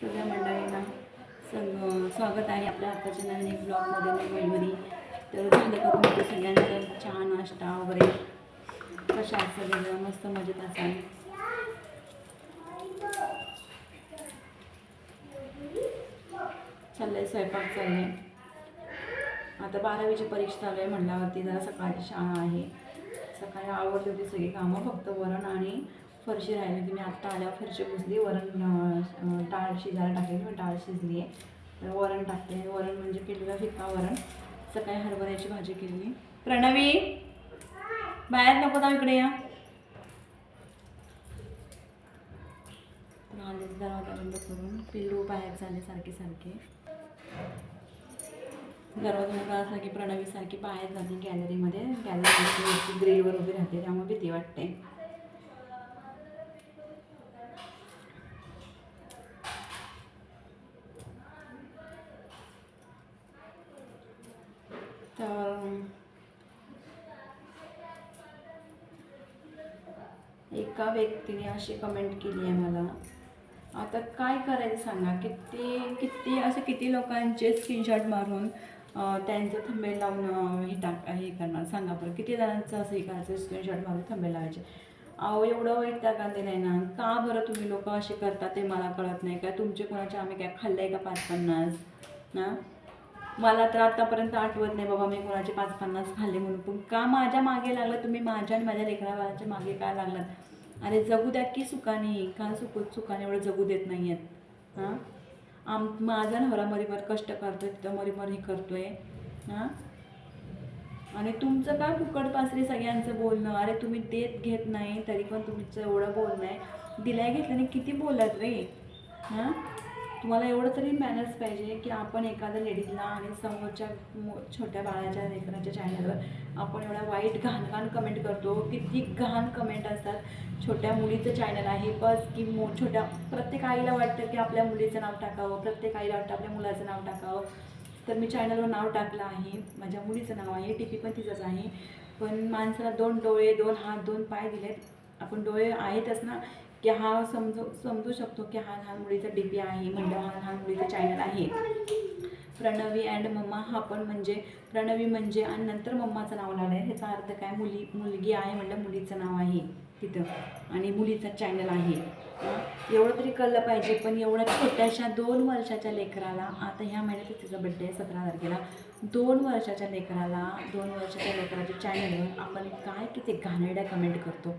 सगळ्या मंडळींना सग स्वागत आहे आपल्या आताच्या नवीन एक ब्लॉगमध्ये मुंबईमध्ये तर झालं का तुमचं सगळ्यांचं चहा नाश्ता वगैरे. कशा सगळं मस्त मजेत असाल? चाललंय स्वयंपाक चाललंय. आता बारावीची परीक्षा चालू आहे म्हटल्यावरती जरा सकाळची शाळा आहे. सकाळी आवडली होती सगळी कामं फक्त वरण आणि फरशी राहिली होती. मी आत्ता आल्यावर फरशी पुसली. वरण डाळ शिजायला टाकली. मी डाळ शिजली. आहे तर वरण टाकते. वरण म्हणजे केलेलं फिका वरण. सकाळी हरभऱ्याची भाजी केली. प्रणवी! बाहेर नको ना इकडे या. दरवाजा बंद करून पिल्लू बाहेर झाले सारखे सारखे. दरवाजा मोठा प्रणवीसारखी प्रणवी सारखी बाहेर जाते गॅलरीमध्ये गॅलरीमध्ये ग्रीलवर उभी राहते. त्यामुळे भीती वाटते तर एका व्यक्तीने अशी कमेंट केली आहे मला. आता काय करायचं सांगा? किती किती असे किती लोकांचे स्क्रीनशॉट मारून त्यांचं थंबेल लावून हे टाक हे करणार? सांगा बरं किती जणांचं असं हे करायचं स्क्रीनशॉट मारून थंबेल लावायचे? अहो एवढं वैताग आलेलं नाही ना. का बरं तुम्ही लोक असे करता ते मला कळत नाही. काय तुमचे कोणाचे आम्ही काय खाल्लंय का पाच पन्नास ना? मला तर आतापर्यंत आठवत नाही बाबा मी कोणाचे पाच पन्नास खाल्ले म्हणून. पण का माझ्या मागे लागलं? तुम्ही माझ्या आणि माझ्या लेकराबाळाच्या मागे काय लागलात? अरे जगू द्या की सुखाने का सुख सुखाने एवढं जगू देत नाही आहेत हां? आम माझा नवरा मरीमर कष्ट करतोय तिथं मरीमर हे करतोय. हां? आणि तुमचं काय फुकट पासरे सगळ्यांचं बोलणं? अरे तुम्ही देत घेत नाही तरी पण तुमचं एवढं बोलणं आहे. दिल्या घेतल्याने किती बोलत रे? हां? तुम्हाला एवढं तरी मॅनर्स पाहिजे की आपण एखाद्या लेडीजला आणि समोरच्या मो- छोट्या बाळाच्या लेकराच्या चॅनलवर आपण एवढ्या वाईट घाण घाण कमेंट करतो. किती घाण कमेंट असतात. छोट्या मुलीचं चॅनल आहे बस की मो छोट्या प्रत्येक आईला वाटतं की आपल्या मुलीचं नाव टाकावं प्रत्येक आईला वाटतं आपल्या मुलाचं नाव टाकावं. तर मी चॅनलवर नाव टाकलं आहे. माझ्या मुलीचं नाव आहे टी पण तिचंच आहे. पण माणसाला दोन डोळे दोन हात दोन पाय दिलेत. आपण डोळे आहेतच ना. की हा समजू समजू शकतो की हा लहान मुलीचा डी पी आहे म्हणजे हा लहान मुलीचा चॅनल आहे. प्रणवी अँड मम्मा हा पण म्हणजे प्रणवी म्हणजे आणि नंतर मम्माचं नाव लावलं आहे. ह्याचा अर्थ काय? मुली मुलगी आहे म्हणलं मुलीचं नाव आहे तिथं. आणि मुलीचा चॅनल आहे. एवढं तरी कळलं पाहिजे पण एवढ्या छोट्याशा दोन वर्षाच्या लेकराला आता ह्या महिन्यात तिचा बड्डे आहे सतरा तारखेला. दोन वर्षाच्या लेकराला दोन वर्षाच्या लेकराच्या चॅनलवर आपण काय किती घाणेरड्या कमेंट करतो.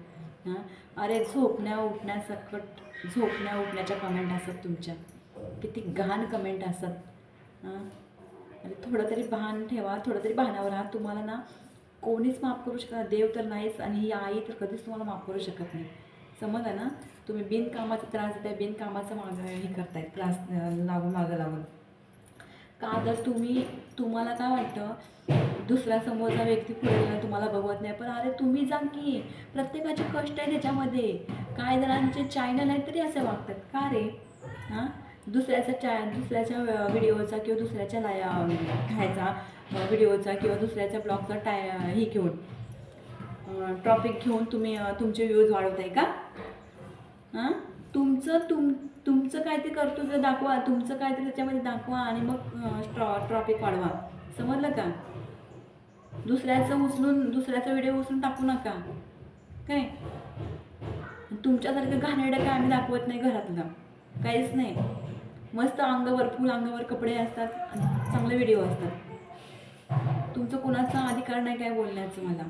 हां अरे झोपण्या उठण्यासकट झोपण्या उठण्याच्या कमेंट असतात तुमच्या. किती घाण कमेंट असतात. हां? अरे थोडं तरी भान ठेवा थोडं तरी भानावर राहा. तुम्हाला ना कोणीच माफ करू शकत देव तर नाहीच आणि ही आई तर कधीच तुम्हाला माफ करू शकत नाही. समजा ना? तुम्ही बिनकामाचा त्रास देताय बिनकामाचं मागं हे करताय. त्रास लागून मागं लागून का तर तुम्ही तुम्हाला काय वाटतं? दुसऱ्या समोरचा व्यक्ती पुढे गेला तुम्हाला बघवत नाही. पण अरे तुम्ही जा की. प्रत्येकाचे कष्ट आहे त्याच्यामध्ये. काय जणांचे चॅनल आहेत तरी असे वागतात. का रे? हां? दुसऱ्याचा चॅ दुसऱ्याच्या व्हिडिओचा किंवा दुसऱ्याच्या लाया ह्याचा व्हिडिओचा किंवा दुसऱ्याच्या ब्लॉगचा टाय हे घेऊन टॉपिक घेऊन तुम्ही तुमचे व्ह्यूज वाढवताय का? हां? तुमचं तुम तुमचं काय ते करतो जर दाखवा तुमचं काय ते त्याच्यामध्ये दाखवा आणि मग ट्रॉ ट्रॉपिक वाढवा. समजलं का? दुसऱ्याचं उचलून दुसऱ्याचा व्हिडिओ उचलून टाकू नका. काय? तुमच्यासारखं घाणेरडं काय आम्ही दाखवत नाही घरातलं. काहीच नाही. मस्त अंगावर फुल अंगावर कपडे असतात आणि चांगले व्हिडिओ असतात. तुमचं कुणाचा अधिकार नाही काय बोलण्याचं मला.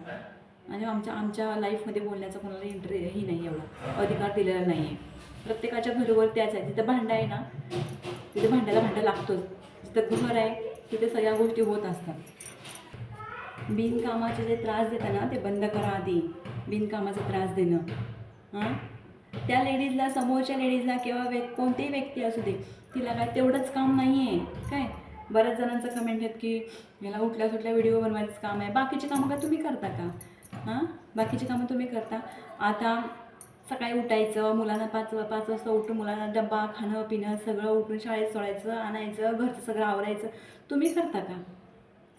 आणि आमच्या आमच्या लाईफमध्ये बोलण्याचा कोणाला इंटरे ही नाही एवढा. अधिकार दिलेला नाही आहे प्रत्येकाच्या घरोवर त्याच आहे. जिथं भांडं आहे ना तिथे भांड्याला भांडं लागतोच. जिथं घर आहे तिथे सगळ्या गोष्टी होत असतात. बिनकामाचे जे त्रास देतं ना ते बंद करा आधी. बिनकामाचा त्रास देणं. हां? त्या लेडीजला समोरच्या लेडीजला किंवा व्य कोणतीही व्यक्ती असू दे तिला काय तेवढंच काम नाही आहे काय? बऱ्याच जणांचं कमेंट आहेत की याला उठल्या सुटल्या व्हिडिओ बनवायचं काम आहे. बाकीची कामं काय तुम्ही करता का? हां? बाकीची कामं तुम्ही करता. आता सकाळी उठायचं मुलांना पाच पाच वाजता उठून मुलांना डब्बा खाणं पिणं सगळं उठून शाळेत सोडायचं आणायचं घरचं सगळं आवरायचं. तुम्ही करता का?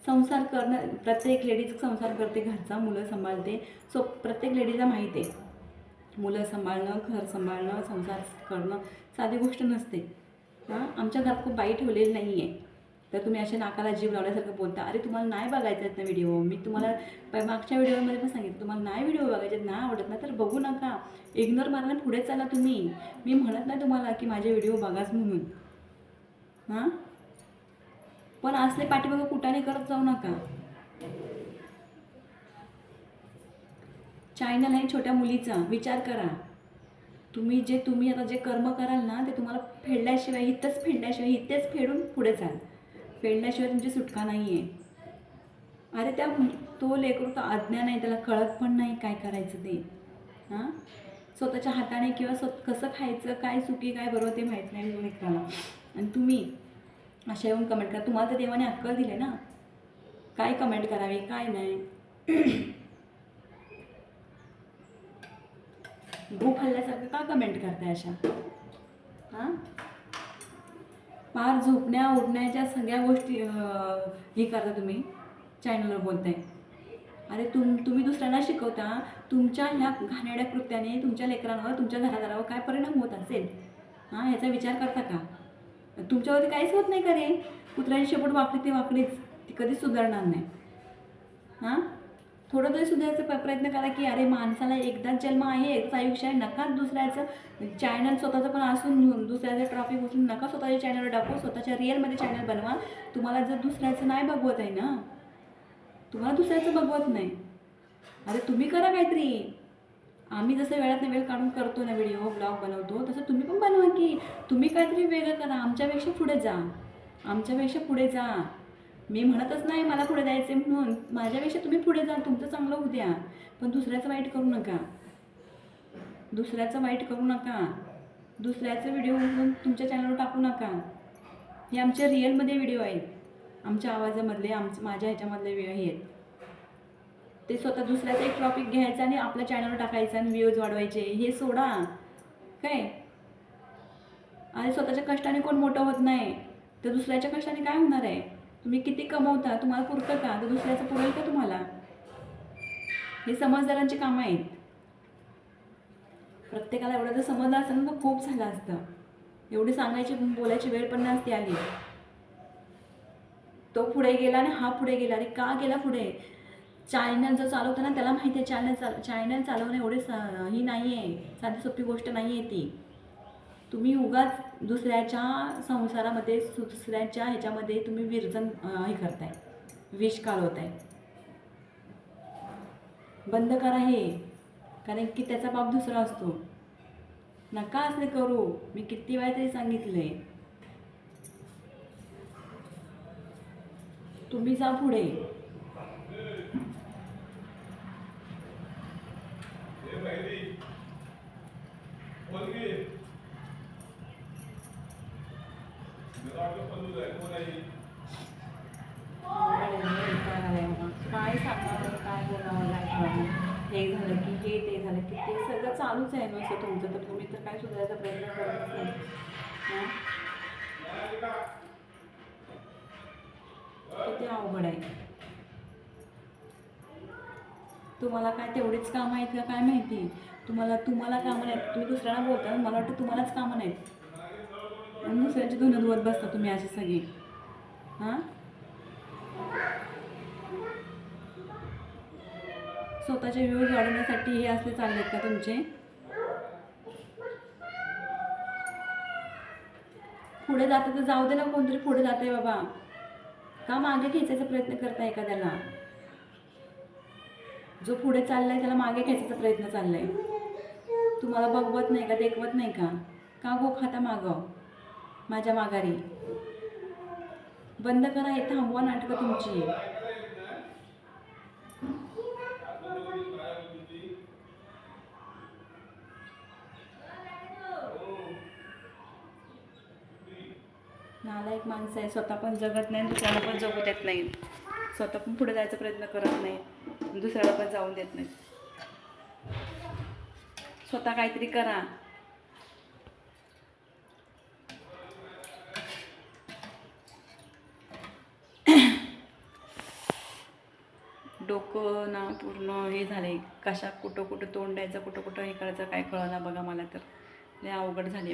संसार करणं प्रत्येक लेडीज संसार करते घरचा मुलं सांभाळते. सो प्रत्येक लेडीजला माहीत आहे. मुलं सांभाळणं घर सांभाळणं संसार करणं साधी गोष्ट नसते. हां? आमच्या घरात खूप बाई ठेवलेली नाही आहे तर तुम्ही अशा नाकाला जीव लावल्यासारखं बोलता. अरे तुम्हाला नाही बघायचं आहेत ना व्हिडिओ मी तुम्हाला मागच्या व्हिडिओमध्ये पण सांगितलं. तुम्हाला नाही व्हिडिओ बघायचे नाही आवडत ना. तर बघू नका. इग्नोर मारायला पुढे चाला तुम्ही. मी म्हणत नाही तुम्हाला की माझे व्हिडिओ बघाच म्हणून. हां? पण असले पाठीमागं कुठाने करत जाऊ नका. चॅनल आहे छोट्या मुलीचा. विचार करा. तुम्ही जे तुम्ही आता जे कर्म कराल ना ते तुम्हाला फेडल्याशिवाय इथंच फेडल्याशिवाय इथेच फेडून पुढे चाल. फेडण्याशिवाय तुमची सुटका नाही आहे अरे त्या तो लेकरू तो अज्ञान आहे त्याला कळत पण नाही काय करायचं ते. हां? स्वतःच्या हाताने किंवा स्वत कसं खायचं काय चुकी काय बरोबर ते माहीत नाही लेकराला. आणि तुम्ही अशा येऊन कमेंट करा. तुम्हाला तर देवाने अक्कल दिले ना. काय कमेंट करावी काय नाही. भूक हल्ल्यासारखं का कमेंट करताय अशा? हां? फार झोपण्या उठण्याच्या सगळ्या गोष्टी हे करता तुम्ही. चॅनलवर बोलताय. अरे तुम तुम्ही दुसऱ्यांना शिकवता तुमच्या ह्या घाणेड्या कृत्याने तुमच्या लेकरांवर तुमच्या घरादारावर काय परिणाम होत असेल? हां याचा विचार करता का? तुमच्यावरती काहीच होत नाही का रे? कुत्र्याची शेपूट वाकडी ते वाकडीच. ती कधीच सुधारणार नाही. हां? थोडं तरी सुधारायचा प्रयत्न करा की अरे माणसाला एकदाच जन्म आहे एकच आयुष्य आहे नका दुसऱ्याचं चॅनल स्वतःचं पण असून दुसऱ्याचं ट्रॉफिक उचलून नका स्वतःच्या चॅनलवर टाकू स्वतःच्या रिअलमध्ये चॅनल बनवा. तुम्हाला जर दुसऱ्याचं नाही बघवत आहे ना तुम्हाला दुसऱ्याचं बघवत नाही. अरे तुम्ही करा काहीतरी. आम्ही जसं वेळात वेळ काढून करतो ना व्हिडिओ ब्लॉग बनवतो तसं तुम्ही पण बनवा की. तुम्ही काहीतरी वेगळं करा. आमच्यापेक्षा पुढे जा. आमच्यापेक्षा पुढे जा. मी म्हणतच नाही मला पुढे जायचे म्हणून. माझ्यापेक्षा तुम्ही पुढे जा तुमचं चांगलं होऊ द्या. पण दुसऱ्याचं वाईट करू नका. दुसऱ्याचं वाईट करू नका. दुसऱ्याचं व्हिडिओ म्हणून तुमच्या चॅनलवर टाकू नका. हे आमच्या रिअलमध्ये व्हिडिओ आहेत. आमच्या आवाजामधले आमचं माझ्या ह्याच्यामधले व्हिडिओ आहेत. ते स्वतः दुसऱ्याचा एक टॉपिक घ्यायचा आणि आपल्या चॅनलवर टाकायचा आणि व्ह्यूज वाढवायचे. हे सोडा. काय? आणि स्वतःच्या कष्टाने कोण मोठं होत नाही. तर दुसऱ्याच्या कष्टाने काय होणार आहे? तुम्ही किती कमवता तुम्हाला पुरतं का? तर दुसऱ्याचं पुरेल का तुम्हाला? हे समजदारांची कामं आहेत. प्रत्येकाला एवढं जर समजलं असतं ना तर खूप झालं असतं. एवढी सांगायची बोलायची वेळ पण नसते आली. तो पुढे गेला आणि हा पुढे गेला. आणि का गेला पुढे? चायनल जो चालवतो ना त्याला माहिती आहे चायनल चाल चायनल चालवणं एवढे स ही नाही आहे साधी सोपी गोष्ट नाही आहे ती. तुम्ही उगाच दुसऱ्याच्या संसारामध्ये सु- दुसऱ्याच्या ह्याच्यामध्ये तुम्ही विरजन हे करताय. विष कालवताय बंद करा हे. कारण की त्याचा बाप दुसरा असतो. नका असले करू. मी किती वेळा तरी सांगितलंय. तुम्ही जा पुढे काय सांगावं काय बोलावं काय करावं हे झालं की हे ते झालं की ते सगळं चालूच आहे नुसतं तुमचं. तर तुम्ही तर काय सुधारायचा प्रयत्न करतच नाही. हां? किती अवघड आहे. तुम्हाला काय तेवढीच कामं आहेत का काय माहिती? तुम्हाला तुम्हाला कामं नाहीत. तुम्ही दुसऱ्यांना बोलता मला वाटतं तुम्हालाच कामं नाहीत. आणि दुसऱ्याची धुणं धुवत बसता तुम्ही अशी सगळी. हां? स्वतःचे व्ह्यूज वाढवण्यासाठी हे असले चाललेत का तुमचे? पुढे जातं तर जाऊ दे ना कोणतरी पुढे जाते बाबा. का मागे खेचायचा प्रयत्न करताय एखाद्याला? जो पुढे चाललाय त्याला मागे खेचायचा प्रयत्न चाललाय. तुम्हाला बघवत नाही का देखवत नाही का? का गो खाता मागव माझ्या माघारी. बंद करा हे थांबवा नाटकं तुमची. माणसं आहे स्वतः पण जगत नाही दुसऱ्याला पण जगू देत नाही स्वतः पण पुढे जायचा प्रयत्न करत नाही दुसऱ्याला पण जाऊन देत नाही स्वतः काहीतरी करा. डोकं ना पूर्ण हे झाले कशा कुठं कुठं तोंड द्यायचं कुठं कुठं हे करायचं काय कळलं बघा मला तर. लय अवघड झाले.